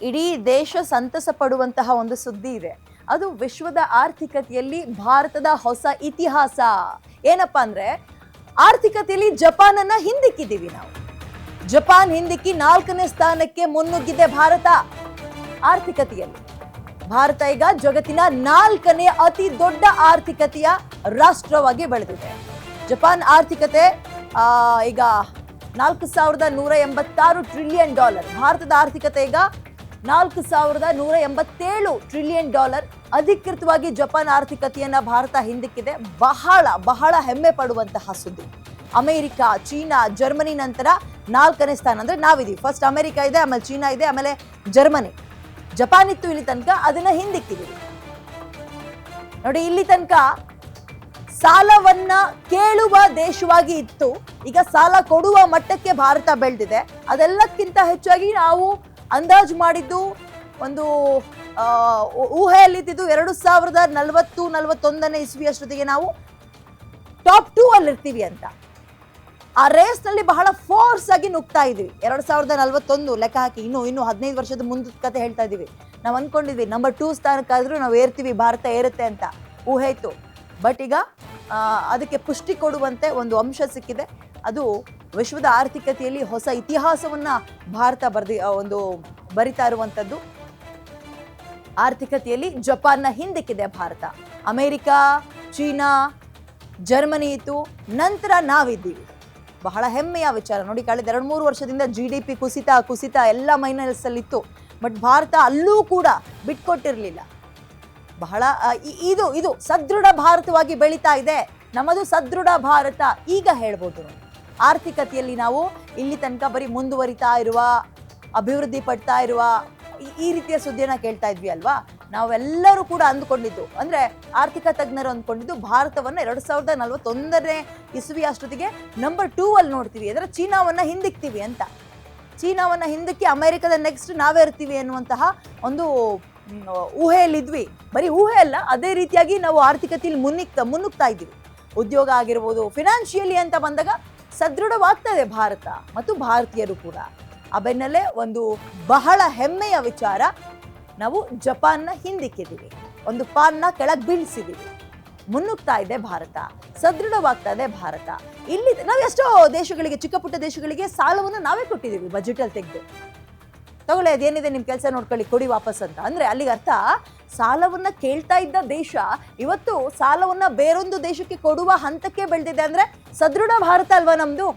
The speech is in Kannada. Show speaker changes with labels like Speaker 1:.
Speaker 1: ಇಡೀ ದೇಶ ಸಂತಸ ಪಡುವಂತಹ ಒಂದು ಸುದ್ದಿ ಇದೆ. ಅದು ವಿಶ್ವದ ಆರ್ಥಿಕತೆಯಲ್ಲಿ ಭಾರತದ ಹೊಸ ಇತಿಹಾಸ. ಏನಪ್ಪಾ ಅಂದ್ರೆ ಆರ್ಥಿಕತೆಯಲ್ಲಿ ಜಪಾನನ್ನ ಹಿಂದಿಕ್ಕಿದ್ದೀವಿ ನಾವು. ಜಪಾನ್ ಹಿಂದಿಕ್ಕಿ ನಾಲ್ಕನೇ ಸ್ಥಾನಕ್ಕೆ ಮುನ್ನುಗ್ಗಿದೆ ಭಾರತ. ಆರ್ಥಿಕತೆಯಲ್ಲಿ. ಭಾರತ ಈಗ ಜಗತ್ತಿನ ನಾಲ್ಕನೇ ಅತಿ ದೊಡ್ಡ ಆರ್ಥಿಕತೆಯ ರಾಷ್ಟ್ರವಾಗಿ ಬೆಳೆದಿದೆ. ಜಪಾನ್ ಆರ್ಥಿಕತೆ ಆ, ಈಗ ನಾಲ್ಕು ಸಾವಿರದ ನೂರ ಎಂಬತ್ತಾರು ಟ್ರಿಲಿಯನ್ ಡಾಲರ್ ಭಾರತದ ಆರ್ಥಿಕತೆ ಈಗ ನಾಲ್ಕು ಸಾವಿರದ ನೂರ ಎಂಬತ್ತೇಳು ಟ್ರಿಲಿಯನ್ ಡಾಲರ್ ಅಧಿಕೃತವಾಗಿ ಜಪಾನ್ ಆರ್ಥಿಕತೆಯನ್ನ ಭಾರತ ಹಿಂದಿಕ್ಕಿದೆ. ಬಹಳ ಬಹಳ ಹೆಮ್ಮೆ ಪಡುವಂತಹ ಸುದ್ದಿ. ಅಮೆರಿಕ, ಚೀನಾ, ಜರ್ಮನಿ ನಂತರ ನಾಲ್ಕನೇ ಸ್ಥಾನ ಅಂದ್ರೆ ನಾವಿದೀವಿ. ಫಸ್ಟ್ ಅಮೆರಿಕ ಇದೆ, ಆಮೇಲೆ ಚೀನಾ ಇದೆ, ಆಮೇಲೆ ಜರ್ಮನಿ. ಜಪಾನ್ ಇತ್ತು ಇಲ್ಲಿ ತನಕ, ಅದನ್ನ ಹಿಂದಿಕ್ಕಿದೀವಿ. ನೋಡಿ, ಇಲ್ಲಿ ತನಕ ಸಾಲವನ್ನ ಕೇಳುವ ದೇಶವಾಗಿ ಇತ್ತು. ಈಗ ಸಾಲ ಕೊಡುವ ಮಟ್ಟಕ್ಕೆ ಭಾರತ ಬೆಳೆದಿದೆ. ಅದೆಲ್ಲಕ್ಕಿಂತ ಹೆಚ್ಚಾಗಿ ನಾವು ಅಂದಾಜು ಮಾಡಿದ್ದು ಒಂದು ಊಹೆಯಲ್ಲಿದ್ದು ಎರಡು ಸಾವಿರದ ನಲವತ್ತು, ನಲವತ್ತೊಂದನೇ ಇಸ್ವಿ ಅಷ್ಟೊತ್ತಿಗೆ ನಾವು ಟಾಪ್ ಟೂ ಅಲ್ಲಿ ಇರ್ತೀವಿ ಅಂತ. ಆ ರೇಸ್ನಲ್ಲಿ ಬಹಳ ಫೋರ್ಸ್ ಆಗಿ ನುಗ್ತಾ ಇದ್ವಿ. ಎರಡ್ ಸಾವಿರದ ನಲವತ್ತೊಂದು ಲೆಕ್ಕ ಹಾಕಿ ಇನ್ನು ಇನ್ನು ಹದಿನೈದು ವರ್ಷದ ಮುಂದಿನ ಕತೆ ಹೇಳ್ತಾ ಇದೀವಿ ನಾವು ಅನ್ಕೊಂಡಿದ್ವಿ ನಂಬರ್ ಟೂ ಸ್ಥಾನಕ್ಕಾದ್ರೂ ನಾವು ಏರ್ತೀವಿ, ಭಾರತ ಏರುತ್ತೆ ಅಂತ. ಊಹೆ ಇತ್ತು. ಬಟ್ ಈಗ ಅದಕ್ಕೆ ಪುಷ್ಟಿ ಕೊಡುವಂತೆ ಒಂದು ಅಂಶ ಸಿಕ್ಕಿದೆ. ಅದು ವಿಶ್ವದ ಆರ್ಥಿಕತೆಯಲ್ಲಿ ಹೊಸ ಇತಿಹಾಸವನ್ನ ಭಾರತ ಬರೆದಿ ಒಂದು ಬರಿತಾ ಇರುವಂಥದ್ದು ಆರ್ಥಿಕತೆಯಲ್ಲಿ ಜಪಾನ್ನ ಹಿಂದಿಕ್ಕಿದೆ ಭಾರತ. ಅಮೇರಿಕಾ, ಚೀನಾ, ಜರ್ಮನಿ ಇತ್ತು. ನಂತರ ನಾವಿದ್ದೀವಿ. ಬಹಳ ಹೆಮ್ಮೆಯ ವಿಚಾರ. ನೋಡಿ, ಕಳೆದ ಎರಡು ಮೂರು ವರ್ಷದಿಂದ ಜಿ ಡಿ ಪಿ ಕುಸಿತ ಕುಸಿತ ಎಲ್ಲ ಮೈನಸಲ್ಲಿತ್ತು ಬಟ್ ಭಾರತ ಅಲ್ಲೂ ಕೂಡ ಬಿಟ್ಕೊಟ್ಟಿರಲಿಲ್ಲ. ಬಹಳ ಇದು ಇದು ಸದೃಢ ಭಾರತವಾಗಿ ಬೆಳೀತಾ ಇದೆ. ನಮ್ಮದು ಸದೃಢ ಭಾರತ. ಈಗ ಹೇಳ್ಬೋದು. ಆರ್ಥಿಕತೆಯಲ್ಲಿ ನಾವು ಇಲ್ಲಿ ತನಕ ಬರೀ ಮುಂದುವರಿತಾ ಇರುವ, ಅಭಿವೃದ್ಧಿ ಪಡ್ತಾ ಇರುವ ಈ- ರೀತಿಯ ಸುದ್ದಿಯನ್ನು ಕೇಳ್ತಾ ಇದ್ವಿ ಅಲ್ವಾ? ನಾವೆಲ್ಲರೂ ಕೂಡ ಅಂದ್ಕೊಂಡಿದ್ದು, ಅಂದ್ರೆ ಆರ್ಥಿಕ ತಜ್ಞರು ಅಂದ್ಕೊಂಡಿದ್ದು ಭಾರತವನ್ನ ಎರಡು ಸಾವಿರದ ನಲವತ್ತೊಂದನೇ ಇಸುವಿ ಅಷ್ಟೊತ್ತಿಗೆ ನಂಬರ್ ಟೂ ಅಲ್ಲಿ ನೋಡ್ತೀವಿ, ಅಂದ್ರೆ ಚೀನಾವನ್ನ ಹಿಂದಿಕ್ತೀವಿ ಅಂತ. ಚೀನಾವನ್ನ ಹಿಂದಕ್ಕೆ ಅಮೆರಿಕದ ನೆಕ್ಸ್ಟ್ ನಾವೇ ಇರ್ತೀವಿ ಎನ್ನುವಂತಹ ಒಂದು ಊಹೆಯಲ್ಲಿದ್ವಿ. ಬರೀ ಊಹೆ ಅಲ್ಲ, ಅದೇ ರೀತಿಯಾಗಿ ನಾವು ಆರ್ಥಿಕತೆಯಲ್ಲಿ ಮುನ್ನಿಕ್ತಾ, ಮುನ್ನುಗ್ತಾ ಇದ್ದೀವಿ. ಉದ್ಯೋಗ ಆಗಿರ್ಬೋದು ಫಿನಾನ್ಷಿಯಲಿ ಅಂತ ಬಂದಾಗ ಸದೃಢವಾಗ್ತದೆ ಭಾರತ ಮತ್ತು ಭಾರತೀಯರು ಕೂಡ. ಆ ಬೆನ್ನಲ್ಲೇ ಒಂದು ಬಹಳ ಹೆಮ್ಮೆಯ ವಿಚಾರ, ನಾವು ಜಪಾನ್ನ ಹಿಂದಿಕ್ಕಿದ್ದೀವಿ. ಒಂದು ಪಾನ್ನ ಕೆಳಗೆ ಬೀಳಿಸಿದ್ದೀವಿ. ಮುನ್ನುಗ್ತಾ ಇದೆ ಭಾರತ ಸದೃಢವಾಗ್ತಾ ಇದೆ ಭಾರತ. ಇಲ್ಲಿ ನಾವು ಎಷ್ಟೋ ದೇಶಗಳಿಗೆ, ಚಿಕ್ಕ ಪುಟ್ಟ ದೇಶಗಳಿಗೆ ಸಾಲವನ್ನು ನಾವೇ ಕೊಟ್ಟಿದ್ದೀವಿ, ಬಜೆಟಲ್ಲಿ ತೆಗೆದು. ತಗೊಳ್ಳಿ, ಅದೇನಿದೆ ನಿಮ್ಮ ಕೆಲಸ ನೋಡ್ಕೊಳ್ಳಿ, ಕೊಡಿ ವಾಪಸ್ ಅಂತ. ಅಂದರೆ ಅಲ್ಲಿಗೆ ಅರ್ಥ, ಸಾಲವನ್ನು ಕೇಳ್ತಾ ಇದ್ದ ದೇಶ, ಇವತ್ತು ಸಾಲವನ್ನು ಬೇರೊಂದು ದೇಶಕ್ಕೆ ಕೊಡುವ ಹಂತಕ್ಕೆ ಬೆಳೆದಿದೆ ಅಂದರೆ ಸದೃಢ ಭಾರತ ಅಲ್ವಾ ನಮ್ದು?